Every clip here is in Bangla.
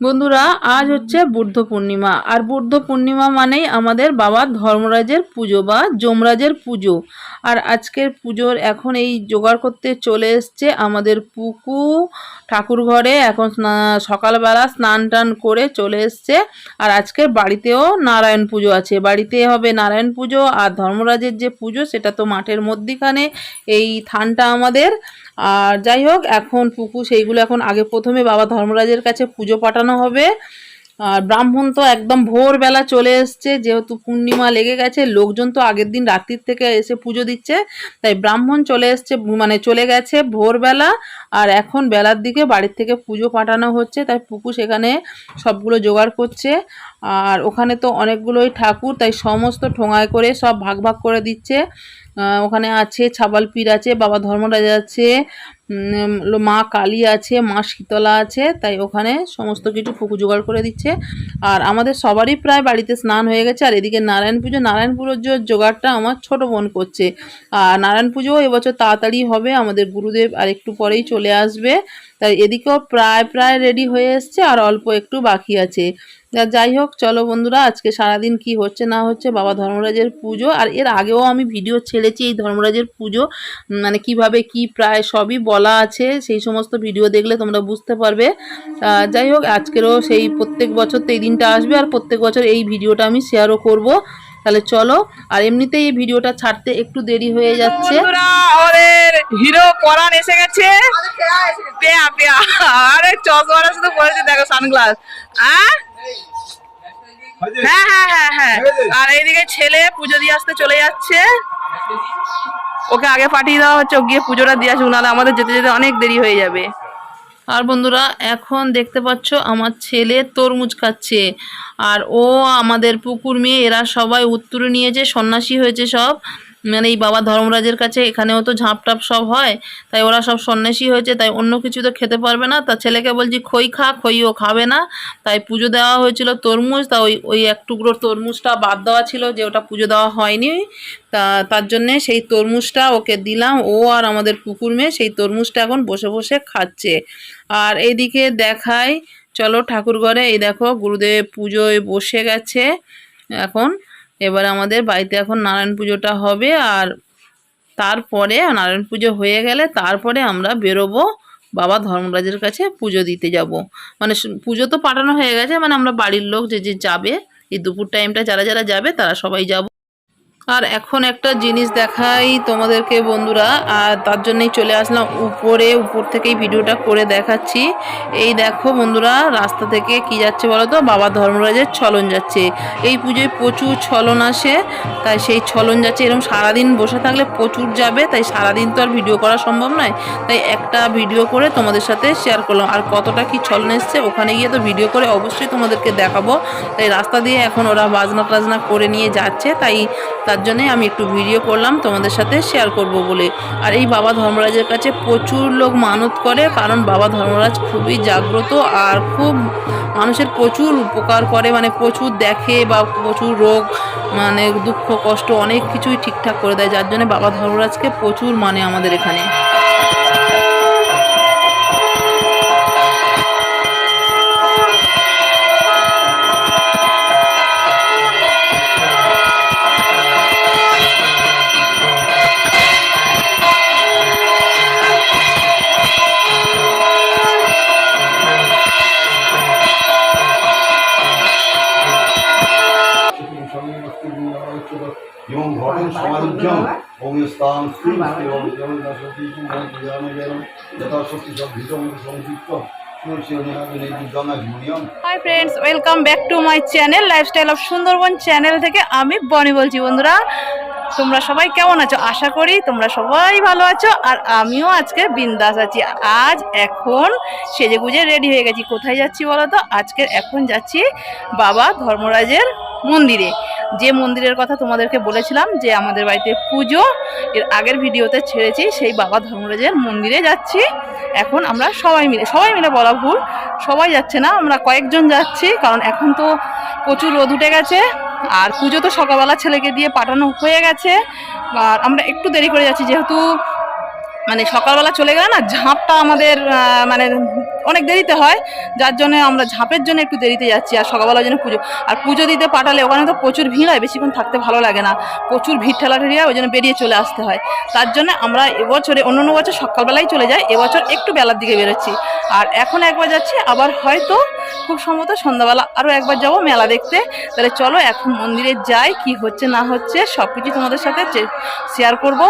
বন্ধুরা, আজ হচ্ছে বুদ্ধ পূর্ণিমা। আর বুদ্ধ পূর্ণিমা মানেই আমাদের বাবা ধর্মরাজের পুজো বা যমরাজের পুজো। আর আজকের পুজোর এখন এই জোগাড় করতে চলে এসছে আমাদের পুকু ঠাকুর ঘরে। এখন সকালবেলা স্নান টান করে চলে এসছে। আর আজকের বাড়িতেও নারায়ণ পুজো আছে। বাড়িতে হবে নারায়ণ পুজো আর ধর্মরাজের যে পুজো, সেটা তো মাঠের মধ্যিখানে। এই থানটা আমাদের আর যাই হোক, এখন পুকু সেইগুলো এখন আগে প্রথমে বাবা ধর্মরাজের কাছে পুজো পাঠানো হবে। আর ব্রাহ্মণ তো একদম ভোরবেলা চলে এসছে, যেহেতু পূর্ণিমা লেগে গেছে, লোকজন তো আগের দিন রাত্রির থেকে এসে পুজো দিচ্ছে। তাই ব্রাহ্মণ চলে এসছে মানে চলে গেছে ভোরবেলা। আর এখন বেলার দিকে বাড়ির থেকে পুজো পাঠানো হচ্ছে, তাই পুকু সেখানে সবগুলো জোগাড় করছে। আর ওখানে তো অনেকগুলোই ঠাকুর, তাই সমস্ত ঠোঙায় করে সব ভাগ ভাগ করে দিচ্ছে। ওখানে আছে ছাবাল পীর আছে, বাবা ধর্মরাজ আছে মা কালী আছে, মা শীতলা আছে, তাই ওখানে সমস্ত কিছু পুকু জোগাড় করে দিচ্ছে। আর আমাদের সবারই প্রায় বাড়িতে স্নান হয়ে গেছে, আর এদিকে নারায়ণ পুজো, নারায়ণ পুজোর জোগাড়টা আমার ছোট বোন করছে। আর নারায়ণ পুজো এবছর তাড়াতাড়ি হবে, আমাদের গুরুদেব আর একটু পরেই চলে আসবে, তাই এদিকেও প্রায় প্রায় রেডি হয়ে এসছে, আর অল্প একটু বাকি আছে। যাই হোক চলো বন্ধুরা আজকে সারাদিন কি হচ্ছে না হচ্ছে বাবা ধর্মরাজের পুজো আর এর আগেও আমি ভিডিও ছেড়েছি এই ধর্মরাজের পুজো মানে কীভাবে কি প্রায় সবই বলা আছে সেই সমস্ত ভিডিও দেখলে তোমরা বুঝতে পারবে। যাই হোক আজকেরও সেই প্রত্যেক বছর তো এই দিনটা আসবে আর প্রত্যেক বছর এই ভিডিওটা আমি শেয়ারও করব। তাহলে চলো আর এমনিতেই এই ভিডিওটা ছাড়তে একটু দেরি হয়ে যাচ্ছে। আমাদের হিরো পরান এসে গেছে। পেয়া পেয়া আরে চশমাটা শুধু পরেছে দেখো সানগ্লাস হ্যাঁ হ্যাঁ হ্যাঁ হ্যাঁ হ্যাঁ। আর এইদিকে ছেলে পুজো দিয়ে আসতে চলে যাচ্ছে। ওকে আগে পাঠিয়ে দেওয়া হচ্ছে গিয়ে পুজোটা দিয়ে আসুক নাহলে আমাদের যেতে যেতে অনেক দেরি হয়ে যাবে। আর বন্ধুরা এখন দেখতে পাচ্ছ আমার ছেলে তরমুজ খাচ্ছে। আর ও আমাদের পুকুর মেয়ে এরা সবাই উত্তরে নিয়েছে সন্ন্যাসী হয়েছে সব। মানে এই বাবা ধর্মরাজের কাছে এখানেও তো ঝাঁপ টাপ সব হয়, তাই ওরা সব সন্ন্যাসী হয়েছে, তাই অন্য কিছু তো খেতে পারবে না। তা ছেলেকে বলছি, খই খা খই ও খাবে না। তাই পুজো দেওয়া হয়েছিল তরমুজ, তা ওই ওই এক টুকরো তরমুজটা বাদ দেওয়া ছিল যে ওটা পুজো দেওয়া হয়নি। তা তার জন্যে সেই তরমুজটা ওকে দিলাম, ও আর আমাদের পুকুর মেয়ে সেই তরমুজটা এখন বসে বসে খাচ্ছে। আর এইদিকে দেখাই, চলো ঠাকুর ঘরে, এই দেখো গুরুদেব পুজোয় বসে গেছে এখন। এবার আমাদের বাড়িতে এখন নারায়ণ পুজোটা হবে আর তারপরে, নারায়ণ পুজো হয়ে গেলে তারপরে আমরা বেরোবো বাবা ধর্মরাজের কাছে পুজো দিতে যাব। মানে পুজো তো পাঠানো হয়ে গেছে মানে আমরা বাড়ির লোক যে যে যাবে, এই দুপুর টাইমটা যারা যারা যাবে তারা সবাই যাব। আর এখন একটা জিনিস দেখাই তোমাদেরকে বন্ধুরা, আর তার জন্যই চলে আসলাম উপরে, উপর থেকেই ভিডিওটা করে দেখাচ্ছি। এই দেখো বন্ধুরা, রাস্তা থেকে কি যাচ্ছে বলো তো? বাবা ধর্মরাজের ছলন যাচ্ছে। এই পুজোয় প্রচুর ছলন আসে, তাই সেই ছলন যাচ্ছে। এরকম সারাদিন বসে থাকলে প্রচুর যাবে, তাই সারাদিন তো আর ভিডিও করা সম্ভব নয়। তাই একটা ভিডিও করে তোমাদের সাথে শেয়ার করলাম। আর কতটা কি ছলন এসছে, ওখানে গিয়ে তো ভিডিও করে অবশ্যই তোমাদেরকে দেখাবো। তাই রাস্তা দিয়ে এখন ওরা বাজনা টাজনা করে নিয়ে যাচ্ছে, তাই তার জন্যে আমি একটু ভিডিও করলাম, তোমাদের সাথে শেয়ার করব বলে। আর এই বাবা ধর্মরাজের কাছে প্রচুর লোক মানত করে, কারণ বাবা ধর্মরাজ খুবই জাগ্রত আর খুব মানুষের প্রচুর উপকার করে মানে প্রচুর দেখে বা প্রচুর রোগ মানে দুঃখ, কষ্ট অনেক কিছুই ঠিকঠাক করে দেয়, যার জন্য বাবা ধর্মরাজকে প্রচুর মানে আমাদের এখানে। এবং ঘটেন সমালোচন অবস্থান শ্রী যথাশক্তি সব ভীষণ সংযুক্ত hi friends welcome back to my channel lifestyle of Sundarban channel থেকে আমি বনি বলছি। বন্ধুরা তোমরা সবাই কেমন আছো? আশা করি তোমরা সবাই ভালো আছো আর আমিও আজকে বিন্দাস আছি। আজ এখন সেজে গুজে রেডি হয়ে গেছি। কোথায় যাচ্ছি বলো তো? আজকে এখন যাচ্ছি বাবা ধর্মরাজের মন্দিরে। যে মন্দিরের কথা তোমাদেরকে বলেছিলাম যে আমাদের বাড়িতে পুজো, এর আগের ভিডিওতে ছেড়েছি, সেই বাবা ধর্মরাজের মন্দিরে যাচ্ছি। এখন আমরা সবাই মিলে সবাই মিলে বলা ভুল, সবাই যাচ্ছে না, আমরা কয়েকজন যাচ্ছি, কারণ এখন তো প্রচুর রোদ উঠে গেছে, আর পুজো তো সকালবেলা ছেলেকে দিয়ে পাঠানো হয়ে গেছে, আর আমরা একটু দেরি করে যাচ্ছি, যেহেতু মানে সকালবেলা চলে গেলে না ঝাঁপটা আমাদের মানে অনেক দেরিতে হয়, যার জন্য আমরা ঝাঁপের জন্য একটু দেরিতে যাচ্ছি আর সকালবেলার জন্য পুজো। আর পুজো দিতে পাঠালে ওখানে তো প্রচুর ভিড় হয়, বেশিক্ষণ থাকতে ভালো লাগে না। প্রচুর ভিড় ঠেলাঠেলি হয়, ওই জন্য বেরিয়ে চলে আসতে হয়। তার জন্য আমরা এবছরে অন্য অন্য বছর সকালবেলায় চলে যাই, এবছর একটু বেলার দিকে বেরোচ্ছি। আর এখন একবার যাচ্ছি, আবার হয়তো খুব সম্ভবত সন্ধ্যাবেলা। আরও একবার যাব মেলা দেখতে। তাহলে চলো, এখন মন্দিরে যাই, কি হচ্ছে, না হচ্ছে সব কিছু তোমাদের সাথে শেয়ার করব।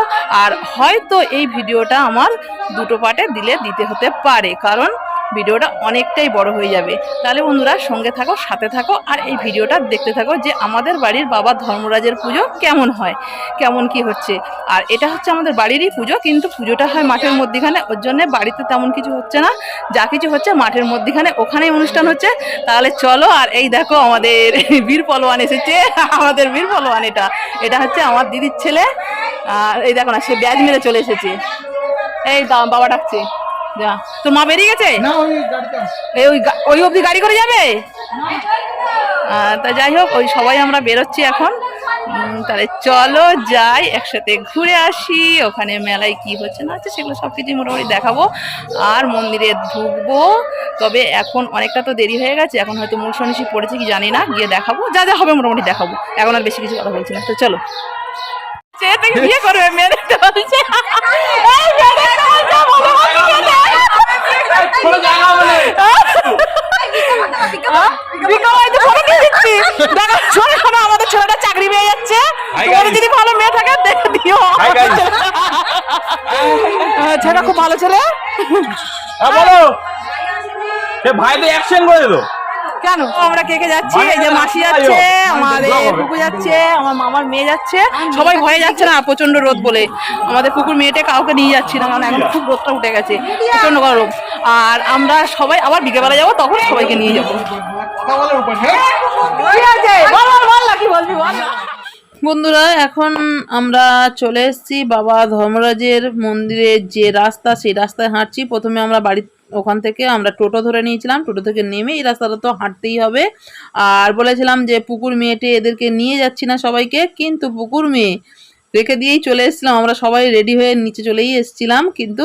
আর হয়তো এই ভিডিওটা আমার দুটো পার্টে দিলে দিতে হতে পারে। কারণ ভিডিওটা অনেকটাই বড় হয়ে যাবে। তাহলে বন্ধুরা সঙ্গে থাকো, সাথে থাকো আর এই ভিডিওটা দেখতে থাকো যে আমাদের বাড়ির বাবা ধর্মরাজের পুজো কেমন হয়, কেমন কি হচ্ছে। আর এটা হচ্ছে আমাদের বাড়িরই পুজো, কিন্তু পুজোটা হয় মাঠের মধ্যিখানে, ওর জন্য বাড়িতে তেমন কিছু হচ্ছে না। যা কিছু হচ্ছে মাঠের মধ্যিখানে ওখানেই অনুষ্ঠান হচ্ছে। তাহলে চলো আর এই দেখো আমাদের বীর পলোয়ান এসেছে, আমাদের বীর পলোয়ান এটা। এটা হচ্ছে আমার দিদির ছেলে। আর এই দেখো না, সে ব্যাজ মেরে চলে এসেছে। এই বাবা ডাকছে। যা। তোর মা বেরিয়ে গেছে? এই ওই ওই অবধি গাড়ি করে যাবে? তা যাই হোক ওই সবাই আমরা বেরোচ্ছি এখন। তাহলে চলো যাই একসাথে ঘুরে আসি। ওখানে মেলায় কি হচ্ছে না হচ্ছে সেগুলো সব কিছুই মোটামুটি দেখাবো। আর মন্দিরে ঢুকবো। তবে এখন অনেকটা তো দেরি হয়ে গেছে। এখন হয়তো মূল সন্ন্যাসী পড়েছে কি জানি না। গিয়ে দেখাবো। যা যা হবে মোটামুটি দেখাবো। এখন আর বেশি কিছু কথা বলছি না। তো চলো। সে থেকে বিয়ে করবে মেয়ে দেখতে বলছে আমাদের ছেলেটা চাকরি পেয়ে যাচ্ছে। তোমাদের যদি ভালো মেয়ে থাকে দেখে দিও। ছেলেটা খুব ভালো ছেলে। বলো। সে ভাই তো অ্যাকশন করে দিল। কেন? আমরা কে কে যাচ্ছি? এই যে মাসি যাচ্ছে আমাদের পুকুর যাচ্ছে আমার মামার মেয়ে যাচ্ছে। সবাই ভয়ে যাচ্ছে না প্রচণ্ড রোদ বলে। আমাদের পুকুর মেয়েটা কাউকে নিয়ে যাচ্ছি না কারণ এখন খুব রোদটা উঠে গেছে প্রচণ্ড গরম। আর আমরা সবাই আবার বিকেলবেলা যাব তখন সবাইকে নিয়ে যাব। বল না। বন্ধুরা এখন আমরা চলে এসেছি বাবা ধর্মরাজের মন্দিরের যে রাস্তা সেই রাস্তায় হাঁটছি। প্রথমে আমরা বাড়ি ওখান থেকে আমরা টোটো ধরে নিয়েছিলাম, টোটো থেকে নেমে এই রাস্তাটা তো হাঁটতেই হবে। আর বলেছিলাম যে পুকুর মেয়েটে এদেরকে নিয়ে যাচ্ছি না সবাইকে, কিন্তু পুকুর মেয়ে রেখে দিয়েই চলে এসেছিলাম। আমরা সবাই রেডি হয়ে নিচে চলেই এসেছিলাম, কিন্তু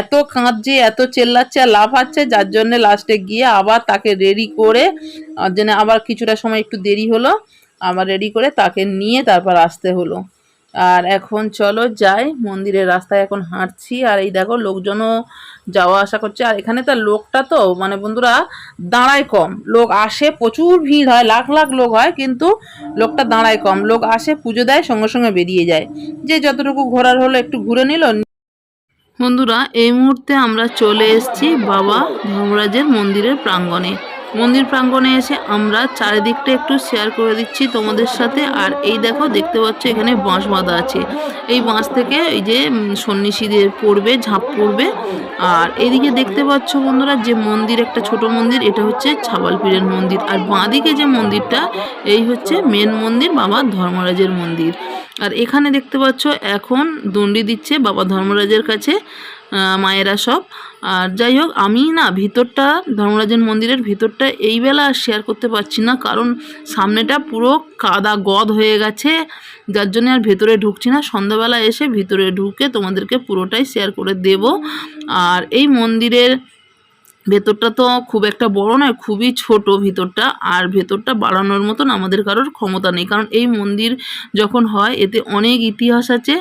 এত কাঁদছে, এত চেল্লাচ্ছে আর লাফাচ্ছে যার জন্য লাস্টে গিয়ে আবার তাকে রেডি করে জন্য আবার কিছুটা সময় একটু দেরি হলো, আবার রেডি করে তাকে নিয়ে তারপর আসতে হলো। আর এখন চলো যাই, মন্দিরের রাস্তায় এখন হাঁটছি। আর এই দেখো, লোকজনও যাওয়া আসা করছে। আর এখানে তো লোকটা তো মানে বন্ধুরা, দাঁড়ায় কম। লোক আসে, প্রচুর ভিড় হয়, লাখ লাখ লোক হয়, কিন্তু লোকটা দাঁড়ায় কম। লোক আসে, পুজো দেয়, সঙ্গে সঙ্গে বেরিয়ে যায়। যে যতটুকু ঘোরার হলো, একটু ঘুরে নিল। বন্ধুরা, এই মুহূর্তে আমরা চলে এসেছি বাবা ধর্মরাজের মন্দিরের প্রাঙ্গণে। মন্দির প্রাঙ্গণে এসে আমরা চারিদিকটা একটু শেয়ার করে দিচ্ছি তোমাদের সাথে। আর এই দেখো, দেখতে পাচ্ছ এখানে বাঁশ বাঁধা আছে। এই বাঁশ থেকে এই যে সন্ন্যাসীদের পড়বে, ঝাঁপ পড়বে। আর এদিকে দেখতে পাচ্ছ বন্ধুরা, যে মন্দির, একটা ছোট মন্দির, এটা হচ্ছে ছাবালপীরের মন্দির। আর বাঁদিকে যে মন্দিরটা, এই হচ্ছে মেন মন্দির, বাবা ধর্মরাজের মন্দির। আর এখানে দেখতে পাচ্ছ, এখন দণ্ডি দিচ্ছে বাবা ধর্মরাজের কাছে। মায়েরা সব। আর যাই হোক, আমি না ভিতরটা ধর্মরাজন মন্দিরের ভিতরটা এই বেলা আর শেয়ার করতে পারছি না। কারণ সামনেটা পুরো কাদা গদ হয়ে গেছে। যার জন্য আর ভেতরে ঢুকছি না। সন্ধ্যাবেলা এসে ভিতরে ঢুকে তোমাদেরকে পুরোটাই শেয়ার করে দেব। আর এই মন্দিরের ভেতরটা তো খুব একটা বড় নয়, খুবই ছোট ভিতরটা। আর ভেতরটা বাড়ানোর মতন আমাদের কারোর ক্ষমতা নেই। কারণ এই মন্দির যখন হয়, এতে অনেক ইতিহাস আছে।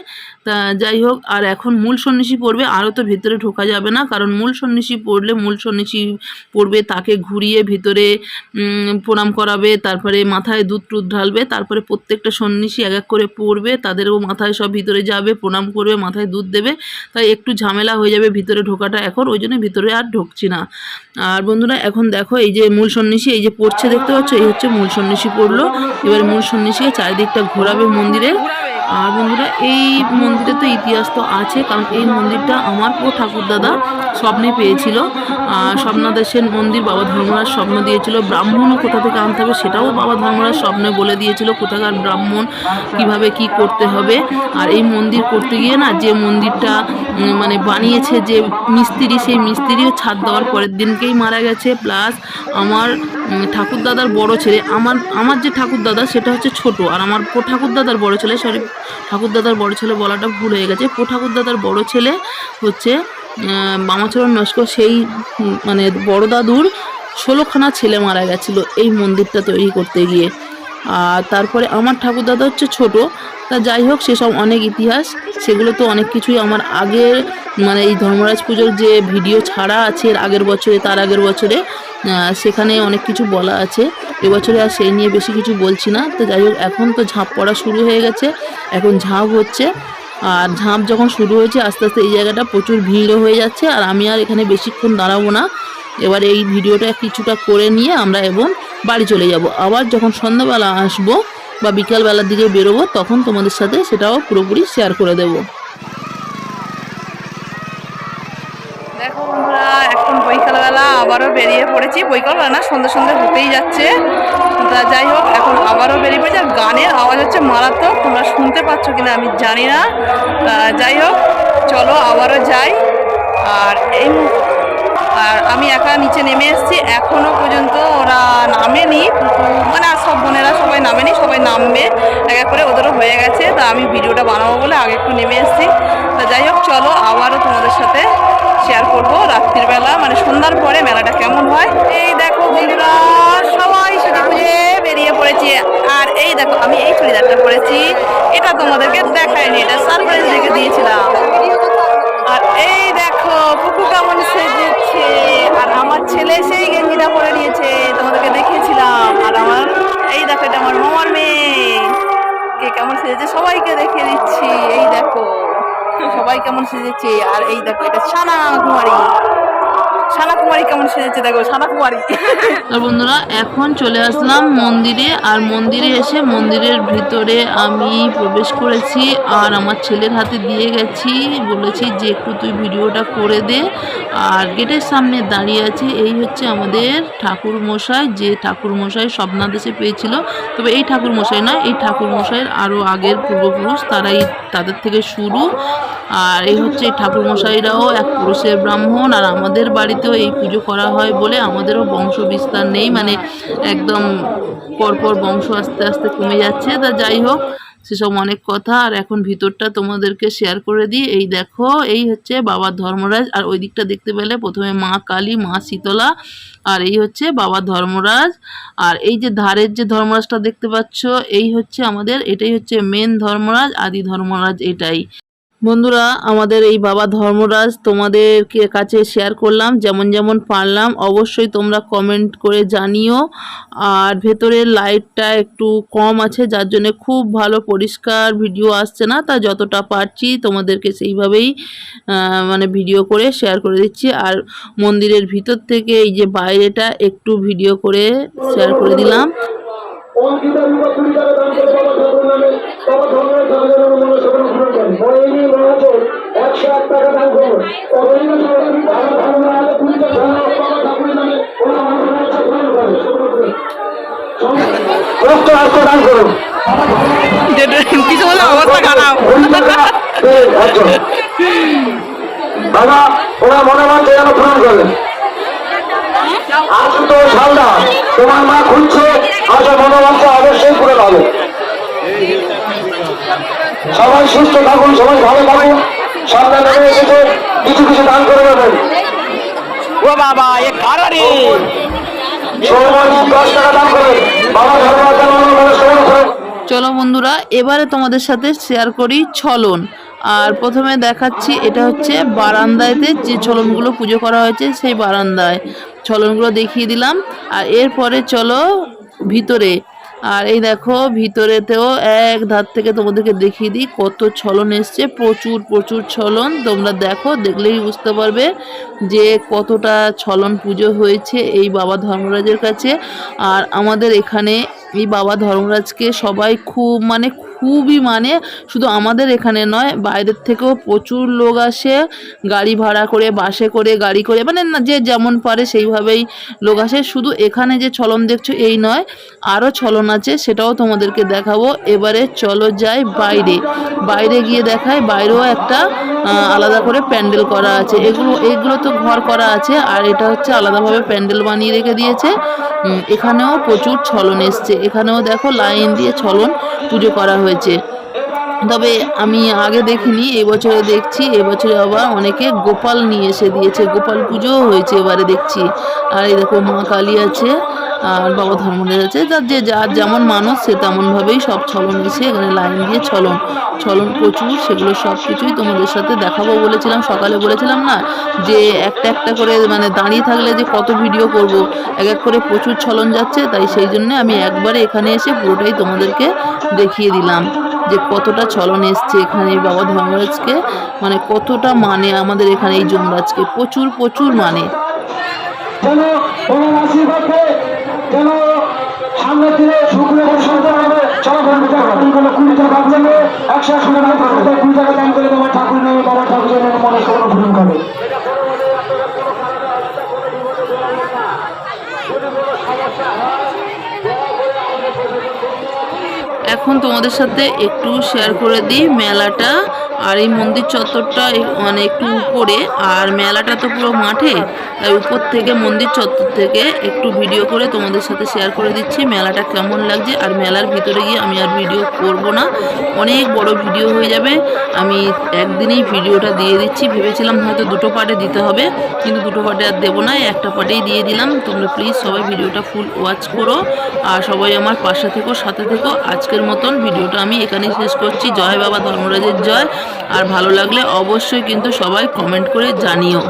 তা যাই হোক, আর এখন মূল সন্ন্যাসী পড়বে, আরও তো ভিতরে ঢোকা যাবে না। কারণ মূল সন্ন্যাসী পড়লে, মূল সন্ন্যাসী পড়বে, তাকে ঘুরিয়ে ভিতরে প্রণাম করাবে, তারপরে মাথায় দুধ টুধ ঢালবে, তারপরে প্রত্যেকটা সন্ন্যাসী এক এক করে পড়বে, তাদেরও মাথায় সব ভিতরে যাবে, প্রণাম করবে, মাথায় দুধ দেবে। তাই একটু ঝামেলা হয়ে যাবে ভিতরে ঢোকাটা এখন, ওই জন্য ভিতরে আর ঢুকছি না। আর বন্ধুরা, এখন দেখো এই যে মূল সন্ন্যাসী, এই যে পড়ছে, দেখতে পাচ্ছ? এই হচ্ছে মূল সন্ন্যাসী পড়ল। এবার মূল সন্ন্যাসীকে চারিদিকটা ঘোরাবে মন্দিরে। আর বন্ধুরা, এই মন্দিরে তো ইতিহাস তো আছে, কারণ এই মন্দিরটা আমার ও ঠাকুরদাদা স্বপ্নে পেয়েছিল। আর স্বপ্নাদেশের মন্দির বাবা ধর্মরাজ স্বপ্ন দিয়েছিল, ব্রাহ্মণও কোথা থেকে আনতে হবে সেটাও বাবা ধর্মরাজ স্বপ্নে বলে দিয়েছিল, কোথাকার ব্রাহ্মণ, কীভাবে কি করতে হবে। আর এই মন্দির করতে গিয়ে না, যে মন্দিরটা মানে বানিয়েছে যে মিস্ত্রি, সেই মিস্ত্রিও ছাদ দেওয়ার পরের দিনকেই মারা গেছে। প্লাস আমার উম, ঠাকুরদাদার বড় ছেলে। আমার আমার যে ঠাকুর দাদা সেটা হচ্ছে ছোট। আর আমার পো ঠাকুর দাদার বড় ছেলে সরি ঠাকুর দাদার বড় ছেলে বলাটা ভুল হয়ে গেছে। পো ঠাকুর দাদার বড় ছেলে হচ্ছে মামাচরণ নস্কর সেই মানে বড় দাদুর ষোলোখানা ছেলে মারা গেছিল এই মন্দিরটা তৈরি করতে গিয়ে। আর তারপরে আমার ঠাকুরদাদা হচ্ছে ছোট। তা যাই হোক, সেসব অনেক ইতিহাস। সেগুলো তো অনেক কিছুই আমার আগের মানে এই ধর্মরাজ পুজোর যে ভিডিও ছাড়া আছে এর আগের বছরে, তার আগের বছরে সেখানে অনেক কিছু বলা আছে। এবছরে আর সেই নিয়ে বেশি কিছু বলছি না। তো যাই হোক, এখন তো ঝাঁপ পড়া শুরু হয়ে গেছে। এখন ঝাঁপ হচ্ছে। আর ঝাঁপ যখন শুরু হয়েছে, আস্তে আস্তে এই জায়গাটা প্রচুর ভিড়ও হয়ে যাচ্ছে। আর আমি আর এখানে বেশিক্ষণ দাঁড়াবো না। এবার এই ভিডিওটা কিছুটা করে নিয়ে আমরা এবং বাড়ি চলে যাব। আবার যখন সন্ধ্যাবেলা আসব বা বিকালবেলার দিকে বেরোবো, তখন তোমাদের সাথে সেটাও পুরোপুরি শেয়ার করে দেবো। দেখো বন্ধুরা, এখন বৈকালবেলা আবারও বেরিয়ে পড়েছি। বৈকালবেলা না, সন্ধ্যে সন্ধ্যে হতেই যাচ্ছে। তা যাই হোক, এখন আবারও বেরিয়ে পড়েছি। আর গানের আওয়াজ হচ্ছে মারাত্মক। তোমরা শুনতে পাচ্ছ কিনা আমি জানি না। তা যাই হোক, চলো আবারও যাই। আর এই আর আমি একা নিচে নেমে এসেছি। এখনও পর্যন্ত ওরা নামেনি। মানে আর সব বোনেরা সবাই নামেনি, সবাই নামবে। এক এক করে ওদেরও হয়ে গেছে। তা আমি ভিডিওটা বানাবো বলে আগে একটু নেমে এসেছি। তা যাই হোক, চলো আবারও তোমাদের সাথে শেয়ার করব রাত্রির বেলা। মানে সন্ধ্যার পরে মেলাটা কেমন হয়। এই দেখো বন্ধুরা, সবাই সেটা খুঁজে বেরিয়ে পড়েছি। আর এই দেখো, আমি এই চুড়িদারটা পরেছি। এটা তোমাদেরকে দেখায়নি, এটা সারপ্রাইজ রেখে দিয়েছিলাম। ছেলে সেই গেঞ্জিটা পরে নিয়েছে, তোমাদেরকে দেখিয়েছিলাম। আর আমার, এই দেখো, এটা আমার মামার মেয়ে। কে কেমন সেজেছে? সবাইকে দেখে দিচ্ছি। এই দেখো, সবাই কেমন সেজেছে। আর এই দেখো, এটা সানা কুমারী। সানা কুমারী কেমন সেজেছে দেখো সানা কুমারী আর বন্ধুরা, এখন চলে আসলাম মন্দিরে, আর মন্দিরে এসে মন্দিরের ভিতরে আমি প্রবেশ করেছি, আর আমার ছেলের হাতে দিয়ে গেছি, বলেছি যে একটু তুই ভিডিওটা করে দে। আর গেটের সামনে দাঁড়িয়ে আছে, এই হচ্ছে আমাদের ঠাকুর মশাই যে ঠাকুর মশাই স্বপ্নাদেশে পেয়েছিল। তবে এই ঠাকুর মশাই না এই ঠাকুর মশাইয়ের আরও আগের পূর্বপুরুষ, তারাই তাদের থেকে শুরু। আর এই হচ্ছে ঠাকুর মশাইরাও এক পুরুষের ব্রাহ্মণ, আর আমাদের বাড়িতেও এই পুজো করা হয় বলে আমাদেরও বংশ বিস্তার নেই। মানে একদম পরপর বংশ আস্তে আস্তে কমে যাচ্ছে। তা যাই হোক, সেসব অনেক কথা। আর এখন ভিতরটা তোমাদেরকে শেয়ার করে দিই। এই দেখো, এই হচ্ছে বাবা ধর্মরাজ। আর ওই দিকটা দেখতে পেলে প্রথমে মা কালী, মা শীতলা, আর এই হচ্ছে বাবা ধর্মরাজ। আর এই যে ধারের যে ধর্মরাজটা দেখতে পাচ্ছ, এই হচ্ছে আমাদের, এটাই হচ্ছে মেন ধর্মরাজ, আদি ধর্মরাজ এটাই। বন্ধুরা, আমাদের এই বাবা ধর্মরাজ তোমাদেরকে কাছে শেয়ার করলাম, যেমন যেমন পারলাম, অবশ্যই তোমরা কমেন্ট করে জানিও। আর ভেতরের লাইটটা একটু কম আছে, যার জন্য খুব ভালো পরিষ্কার ভিডিও আসছে না, তা যতটা পারছি তোমাদেরকে সেইভাবেই মানে ভিডিও করে শেয়ার করে দিচ্ছি। আর মন্দিরের ভিতর থেকে এই যে বাইরেটা, একটু ভিডিও করে শেয়ার করে দিলাম। অঙ্কিতা বিপত্তি দ্বারা দান করে বাবা ঠাকুর নামে বাবা ঠাকুরের ঠাকুরের মনোসরণ পূরণ করেন মহিনী মহাজন একশো এক টাকা দান করুন। অবৈধ সরকারি বাবা ঠাকুরের নামে পূরণ করেন দান কিছু হলে অবস্থা খারাপ বাবা ওরা মনে মানছে যেন পূরণ হালদার তোমার মা খুঁজছে মনোবাঞ্ছা অবশ্যই হবে। সবাই সুস্থ থাকুন সবাই ভালো থাকুন। নেমে এসেছে কিছু কিছু দান করে দেবেন। ও বাবা এ কারারে। সৌমানি দশ টাকা দান করবেন। বাবা ধর্মাচার্য চলো বন্ধুরা এবারে তোমাদের সাথে শেয়ার করি ছলন। আর প্রথমে দেখাচ্ছি এটা হচ্ছে বারান্দায়তে যে ছলনগুলো পুজো করা হয়েছে সেই বারান্দায়। ছলনগুলো দেখিয়ে দিলাম। আর এরপরে চলো ভিতরে। আর এই দেখো, ভিতরেতেও এক ধার থেকে তোমাদেরকে দেখিয়ে দিই কত ছলন এসছে। প্রচুর প্রচুর ছলন। তোমরা দেখো, দেখলেই বুঝতে পারবে যে কতটা ছলন পুজো হয়েছে এই বাবা ধর্মরাজের কাছে। আর আমাদের এখানে এই বাবা ধর্মরাজকে সবাই খুব মানে খুবই মানে শুধু আমাদের এখানে নয়, বাইরের থেকেও প্রচুর লোক আসে, গাড়ি ভাড়া করে, বাসে করে, গাড়ি করে মানে যে যেমন পারে সেইভাবেই লোক আসে। শুধু এখানে যে ছলন দেখছ, এই নয়, আরও ছলন আছে, সেটাও তোমাদেরকে দেখাবো। এবারে চলো যাই বাইরে। বাইরে গিয়ে দেখায় বাইরেও একটা আলাদা করে প্যান্ডেল করা আছে। এগুলো এগুলো তো ঘর করা আছে, আর এটা হচ্ছে আলাদাভাবে প্যান্ডেল বানিয়ে রেখে দিয়েছে। এখানেও প্রচুর ছলন এসছে। এখানেও দেখো লাইন দিয়ে ছলন পুজো করা হয়েছে। তবে আমি আগে দেখিনি, এবছরে দেখছি, এবছরে আবার অনেকে গোপাল নিয়ে এসে দিয়েছে, গোপাল পুজোও হয়েছে এবারে দেখছি। আর এই দেখো মা কালী আছে, আর বাবা ধর্মরাজ আছে যার যে যার যেমন মানুষ সে তেমনভাবেই সব ছলন এসে এখানে লাইন দিয়ে ছলন ছলন প্রচুর, সেগুলো সব কিছুই তোমাদের সাথে দেখাবো বলেছিলাম, সকালে বলেছিলাম না, যে একটা একটা করে মানে দাঁড়িয়ে থাকলে যে কত ভিডিও করব, এক এক করে প্রচুর ছলন যাচ্ছে, তাই সেই জন্য আমি একবারে এখানে এসে পুরোটাই তোমাদেরকে দেখিয়ে দিলাম। যে কতটা চলন এসছে এখানে বাবা ধর্মরাজকে মানে কতটা মানে আমাদের এখানে এই যমরাজকে, প্রচুর প্রচুর মানে। একশো একশো টাকা দান করে ঠাকুর নামে বাবা ঠাকুরের মনে পূরণ করে। এখন তোমাদের সাথে একটু শেয়ার করে দিই মেলাটা। আর এই মন্দির চত্বরটা মানে একটু উপরে, আর মেলাটা তো পুরো মাঠে, তাই উপর থেকে মন্দির চত্বর থেকে একটু ভিডিও করে তোমাদের সাথে শেয়ার করে দিচ্ছি মেলাটা কেমন লাগছে, আর মেলার ভিতরে গিয়ে আমি আর ভিডিও করব না। অনেক বড় ভিডিও হয়ে যাবে, আমি একদিনেই ভিডিওটা দিয়ে দিচ্ছি, ভেবেছিলাম হয়তো দুটো পার্টে দিতে হবে, কিন্তু দুটো পার্টে আর দেবো না, একটা পার্টেই দিয়ে দিলাম। তোমরা প্লিজ সবাই ভিডিওটা ফুল ওয়াচ করো, আর সবাই আমার পাশে থেকো, সাথে থেকো। আজকের মতন ভিডিওটা আমি এখানেই শেষ করছি। জয় বাবা ধর্মরাজের জয়। আর ভালো লাগলে অবশ্যই কিন্তু সবাই কমেন্ট করে জানিও।